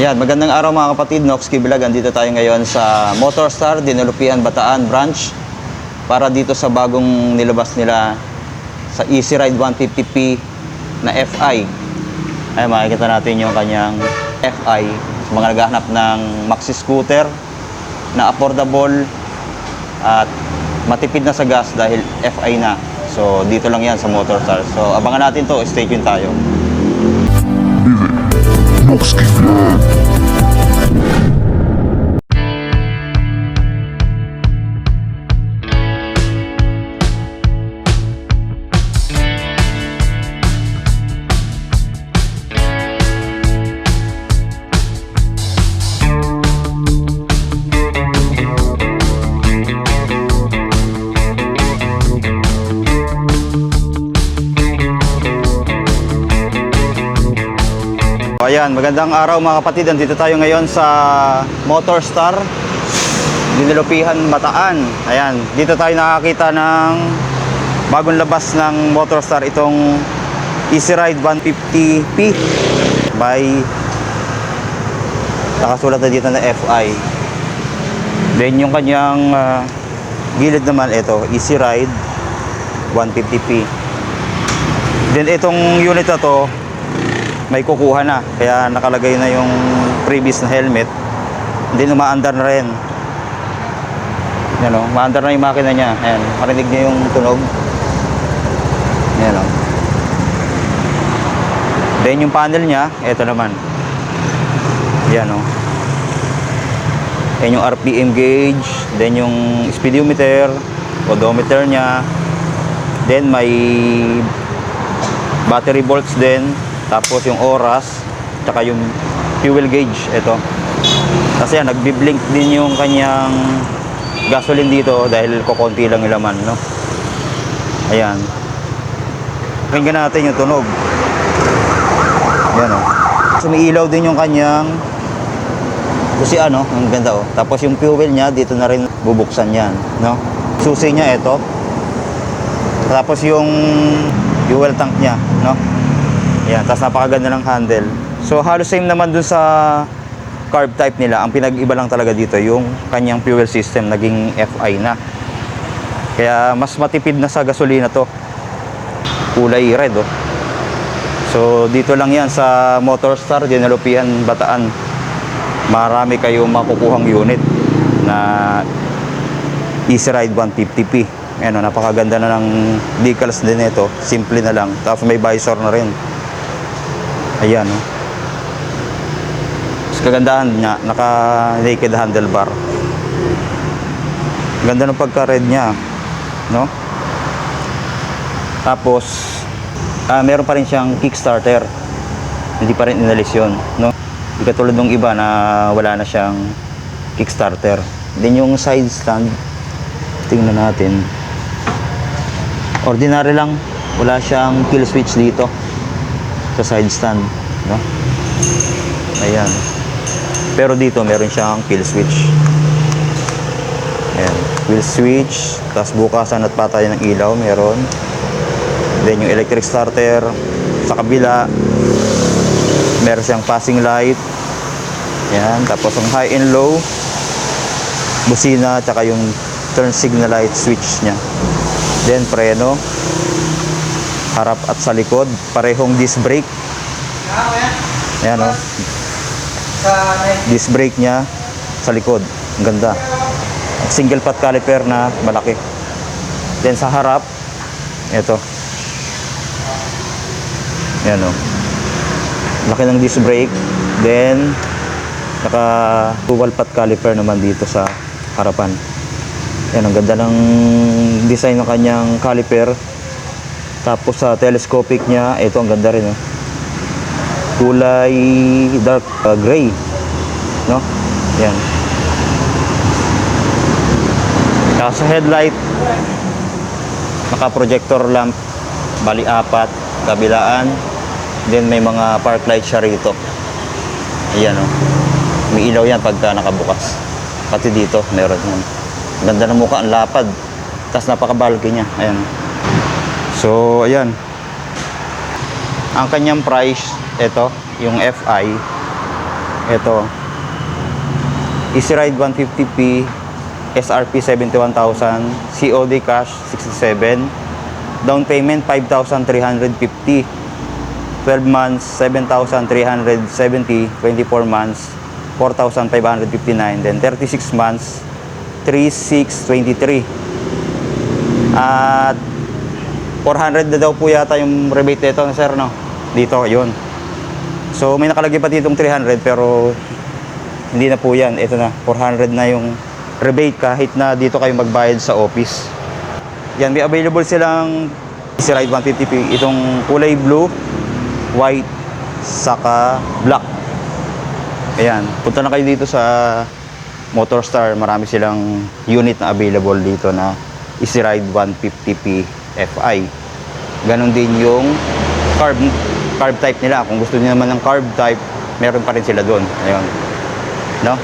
Ayan, magandang araw mga kapatid, Nox Kibilag. Andito tayo ngayon sa Motorstar, Dinalupian, Bataan branch para dito sa bagong nilabas nila sa Easy Ride 150p na FI. Ay, makikita natin yung kanyang FI. Sa mga naghahanap ng maxi scooter na affordable at matipid na sa gas dahil FI na. So, dito lang yan sa Motorstar. So, abangan natin to. Stay tuned tayo. morski wnet. Ayan, magandang araw mga kapatid. Andito tayo ngayon sa Motorstar, Dinilupihan, Bataan. Ayan, dito tayo nakakita ng bagong labas ng Motorstar itong Easy Ride 150p by nakasulat na dito na FI. Then yung kanyang ah, gilid naman ito, Easy Ride 150p. Then itong unit na to, may kukuha na. Kaya nakalagay na yung previous na helmet. Hindi umaandar na rin. Yan o, umaandar na yung makina niya. Ayan, marinig niya yung tunog. Yan o. Then yung panel niya, eto naman. Yan o. Yan yung RPM gauge, then yung speedometer, odometer niya, then may battery volts din, tapos yung oras, tsaka yung fuel gauge, ito. Kasi yan, nagbi-blink din yung kanyang gasoline dito dahil kokonti lang yung laman, no? Ayan. Pakinggan natin yung tunog. Ayan, oh. Sumiilaw din yung kanyang kasi ano, ang ganda oh. Tapos yung fuel niya, dito na rin bubuksan yan, no? Susi niya, ito. Tapos yung fuel tank niya, no? Yan, tapos napakaganda ng handle. So halos same naman dun sa carb type nila. Ang pinag-iba lang talaga dito yung kanyang fuel system naging FI na. Kaya mas matipid na sa gasolina to. Kulay red oh. So dito lang yan sa Motorstar, Dinalupihan, Bataan. Marami kayong makukuhang unit na Easy Ride 150p. Ayan, oh, napakaganda na ng decals din ito. Simple na lang. Tapos may visor na rin. Ayan, oh. Mas kagandahan niya, naka naked handlebar. Ganda ng pagka-red niya, no? Tapos ah, meron pa rin siyang kickstarter. Hindi pa rin inalis 'yon, no? Hindi katulad ng iba na wala na siyang kickstarter. Then yung side stand, tingnan natin. Ordinary lang, wala siyang kill switch dito sa side stand, no? Ayan. Pero dito meron siyang kill switch. Ayan, kill switch, tapos bukasan at patayan ng ilaw meron. Then yung electric starter sa kabila meron siyang passing light. Ayan, tapos ang high and low busina tsaka yung turn signal light switch niya. Then preno harap at sa likod, parehong disc brake. Ayan oh. Disc brake niya sa likod. Ang ganda. Single pot caliper na malaki. Then sa harap, ito. Ayan oh. Laki ng disc brake. Then, naka dual pot caliper naman dito sa harapan. Yan, ang ganda ng design ng kanyang caliper. Tapos sa telescopic niya, ito ang ganda rin. Oh. Kulay dark uh, gray. No? Yan. Tapos sa headlight, naka-projector lamp, bali apat, kabilaan. Then may mga park light siya rito. Ayan o. Oh. May ilaw yan pagka nakabukas. Pati dito, meron yan. Ganda ng mukha, ang lapad. Tapos napaka-bulky niya. Ayan. So, ayan. Ang kanyang price, ito, yung FI, Ito. Easy Ride 150p, SRP 71,000, COD cash 67, down payment 5,350, 12 months 7,370, 24 months 4,559, then 36 months 3,623. At 400 na daw po yata yung rebate nito, sir, no? Dito, yun. So, may nakalagay pa ditong 300 pero hindi na po yan. Ito na, 400 na yung rebate kahit na dito kayo magbayad sa office. Yan, may available silang Easy Ride 150p. Itong kulay blue, white, saka black. Ayan, punta na kayo dito sa Motorstar. Marami silang unit na available dito na Easy Ride 150p FI. Ganon din yung carb, carb type nila. Kung gusto niyo naman ng carb type, meron pa rin sila doon. Ayun. No?